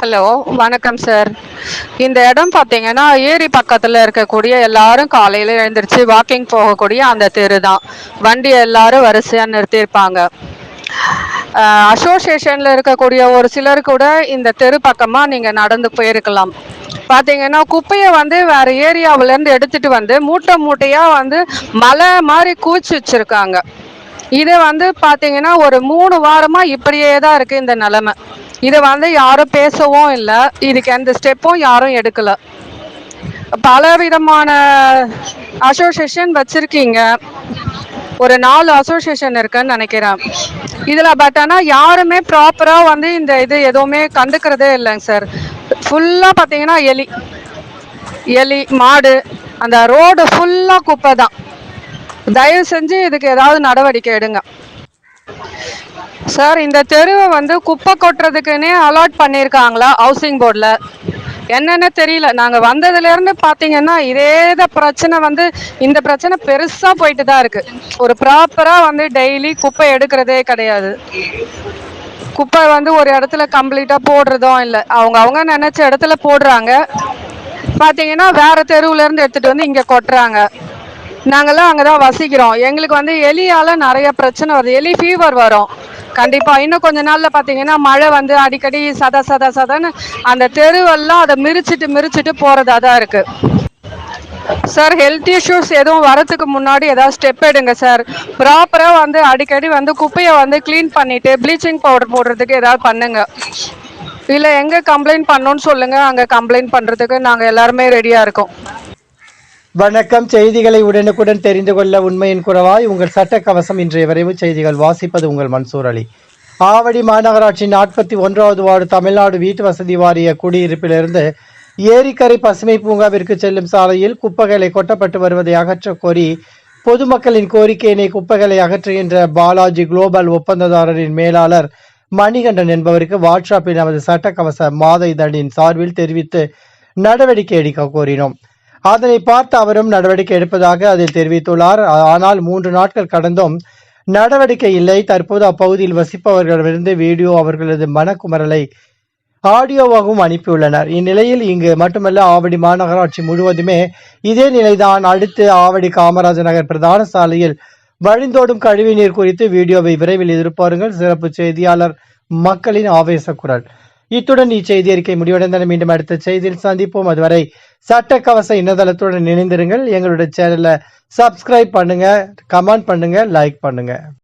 Hello வணக்கம் sir. இந்த இடம் பார்த்தீங்கன்னா ஏரி பக்கத்தில் இருக்கக்கூடிய எல்லாரும் காலையில் எழுந்திரிச்சு வாக்கிங் போகக்கூடிய அந்த தெரு தான். வண்டி எல்லாரும் வரிசையாக நிறுத்தியிருப்பாங்க. அசோசியேஷனில் இருக்கக்கூடிய ஒரு சிலர் கூட இந்த தெரு பக்கமாக நீங்கள் நடந்து போயிருக்கலாம். பார்த்தீங்கன்னா குப்பையை வந்து வேறு ஏரியாவிலேருந்து எடுத்துட்டு வந்து மூட்டை மூட்டையாக வந்து மலை மாதிரி கூச்சி வச்சுருக்காங்க. இது வந்து பார்த்தீங்கன்னா ஒரு மூணு வாரமாக இப்படியே தான் இருக்குது இந்த நிலமை. இதை வந்து யாரும் பேசவும் இல்லை. இதுக்கு எந்த ஸ்டெப்பும் யாரும் எடுக்கல. பல விதமான அசோசியேஷன் வச்சிருக்கீங்க. ஒரு நாலு அசோசியேஷன் இருக்குன்னு நினைக்கிறேன். இதுல பட் ஆனா யாருமே ப்ராப்பரா வந்து இந்த இது எதுவுமே கண்டுக்கிறதே இல்லைங்க சார் ஃபுல்லா பாத்தீங்கன்னா எலி. எலி மாடு அந்த ரோடு ஃபுல்லா குப்பை தான். தயவு செஞ்சு இதுக்கு ஏதாவது நடவடிக்கை எடுங்க. சார் இந்த தெருவை வந்து குப்பை கொட்டுறதுக்குன்னே அலாட் பண்ணியிருக்காங்களா ஹவுசிங் போர்டில் என்னென்ன தெரியல. நாங்கள் வந்ததுலேருந்து பார்த்தீங்கன்னா இதே தான் பிரச்சனை வந்து இந்த பிரச்சனை பெருசாக போயிட்டு தான் இருக்குது ஒரு ப்ராப்பராக வந்து டெய்லி குப்பை எடுக்கிறதே கிடையாது. குப்பை வந்து ஒரு இடத்துல கம்ப்ளீட்டாக போடுறதும் இல்லை. அவங்க அவங்க நினச்ச இடத்துல போடுறாங்க. பார்த்தீங்கன்னா வேறு தெருவுலேருந்து எடுத்துகிட்டு வந்து இங்கே கொட்டுறாங்க. நாங்களாம் அங்கே தான் வசிக்கிறோம். எங்களுக்கு வந்து எலியால் நிறைய பிரச்சனை வருது. எலி ஃபீவர் வரும். கண்டிப்பா. இன்னும் கொஞ்ச நாள்ல பாத்தீங்கன்னா மழை வந்து அடிக்கடி சத சத சதன்னு அந்த தெருவெல்லாம் அதை மிரிச்சிட்டு மிரிச்சிட்டு போறதா தான் இருக்கு. சார் ஹெல்த் இஷ்யூஸ் எதுவும் வரதுக்கு முன்னாடி ஏதாவது ஸ்டெப் எடுங்க சார் ப்ராப்பரா வந்து அடிக்கடி வந்து குப்பையை வந்து க்ளீன் பண்ணிட்டு ப்ளீச்சிங் பவுடர் போடுறதுக்கு ஏதாவது பண்ணுங்க. இல்ல எங்க கம்ப்ளைண்ட் பண்ணணும்னு சொல்லுங்க அங்க கம்ப்ளைண்ட் பண்றதுக்கு நாங்க எல்லாருமே ரெடியா இருக்கோம். வணக்கம். செய்திகளை உடனுக்குடன் தெரிந்து கொள்ள உண்மையின் குறவாய் உங்கள் சட்ட கவசம் இன்றைய வரைவு செய்திகள் வாசிப்பது உங்கள் மன்சூர் அலி. ஆவடி மாநகராட்சி நாற்பத்தி ஒன்றாவது வார்டு தமிழ்நாடு வீட்டு வசதி வாரிய குடியிருப்பிலிருந்து ஏரிக்கரை பசுமை பூங்காவிற்கு செல்லும் சாலையில் குப்பைகளை கொட்டப்பட்டு வருவதை அகற்ற கோரி பொதுமக்களின் கோரிக்கையினை குப்பைகளை அகற்றுகின்ற பாலாஜி குளோபல் ஒப்பந்ததாரரின் மேலாளர் மணிகண்டன் என்பவருக்கு வாட்ஸ்அப்பில் நமது சட்டக்கவச மாத இதழின் சார்பில் தெரிவித்து நடவடிக்கை எடுக்க கோரினோம். அதனை பார்த்து அவரும் நடவடிக்கை எடுப்பதாக அதில் தெரிவித்துள்ளார். ஆனால் மூன்று நாட்கள் கடந்தும் நடவடிக்கை இல்லை. தற்போது அப்பகுதியில் வசிப்பவர்களிடமிருந்து வீடியோ அவர்களது மனக்குமரலை ஆடியோவாகவும் அனுப்பியுள்ளனர். இந்நிலையில் இங்கு மட்டுமல்ல ஆவடி மாநகராட்சி முழுவதுமே இதே நிலைதான். அடுத்து ஆவடி காமராஜர் நகர் பிரதான சாலையில் வழிந்தோடும் கழிவுநீர் குறித்து வீடியோவை விரைவில் எதிர்பாருங்கள். சிறப்பு செய்தியாளர் மக்களின் ஆவேச குரல் இத்துடன் இச்செய்தி அறிக்கை முடிவடைந்தன. மீண்டும் அடுத்த செய்தியில் சந்திப்போம். அதுவரை சட்ட கவச இணையதளத்துடன் இணைந்திருங்கள். எங்களுடைய சேனலை சப்ஸ்கிரைப் பண்ணுங்க கமெண்ட் பண்ணுங்க லைக் பண்ணுங்க.